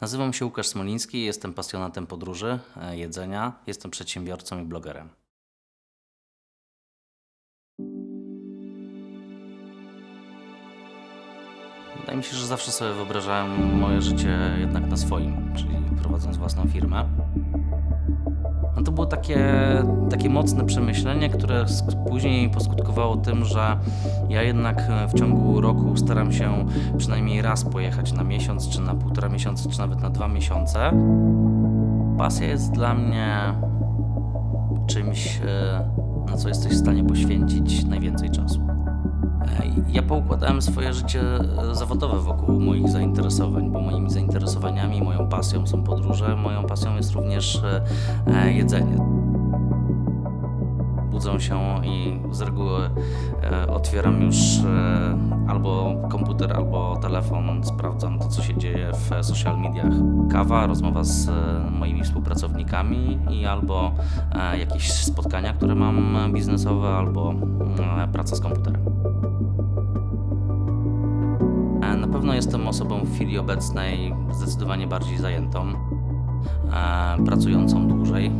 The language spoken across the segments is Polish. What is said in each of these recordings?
Nazywam się Łukasz Smoliński, jestem pasjonatem podróży, e, jedzenia, jestem przedsiębiorcą i blogerem. Wydaje mi się, że zawsze sobie wyobrażałem moje życie jednak na swoim, czyli prowadząc własną firmę. To było takie, takie mocne przemyślenie, które później poskutkowało tym, że ja jednak e, w ciągu roku staram się przynajmniej raz pojechać na miesiąc, czy na półtora miesiąca, czy nawet na dwa miesiące. Pasja jest dla mnie czymś, e, na co jesteś w stanie poświęcić najwięcej czasu. Ja poukładałem swoje życie e, zawodowe wokół moich zainteresowań, bo moimi zainteresowaniami, pasją są podróże, moją pasją jest również e, jedzenie. Budzę się i z reguły e, otwieram już e, albo komputer, albo telefon, sprawdzam to, co się dzieje w social mediach. Kawa, rozmowa z moimi współpracownikami i albo jakieś spotkania, które mam biznesowe, albo praca z komputerem. Pewno jestem osobą w chwili obecnej zdecydowanie bardziej zajętą, e, pracującą dłużej.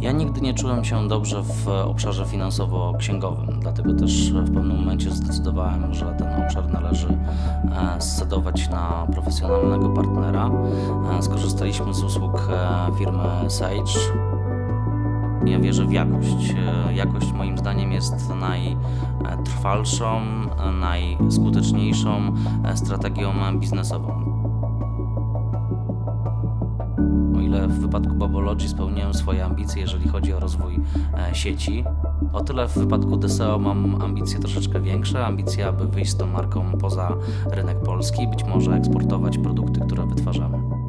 Ja nigdy nie czułem się dobrze w obszarze finansowo-księgowym, dlatego też w pewnym momencie zdecydowałem, że ten obszar należy e, scedować na profesjonalnego partnera. E, Skorzystaliśmy z usług firmy Sage. Ja wierzę w jakość. E, Jakość moim zdaniem jest najtrwalszą, e, najskuteczniejszą e, strategią biznesową. O ile w wypadku Babology spełniłem swoje ambicje, jeżeli chodzi o rozwój sieci, o tyle w wypadku DSEO mam ambicje troszeczkę większe, ambicje, aby wyjść z tą marką poza rynek polski, być może eksportować produkty, które wytwarzamy.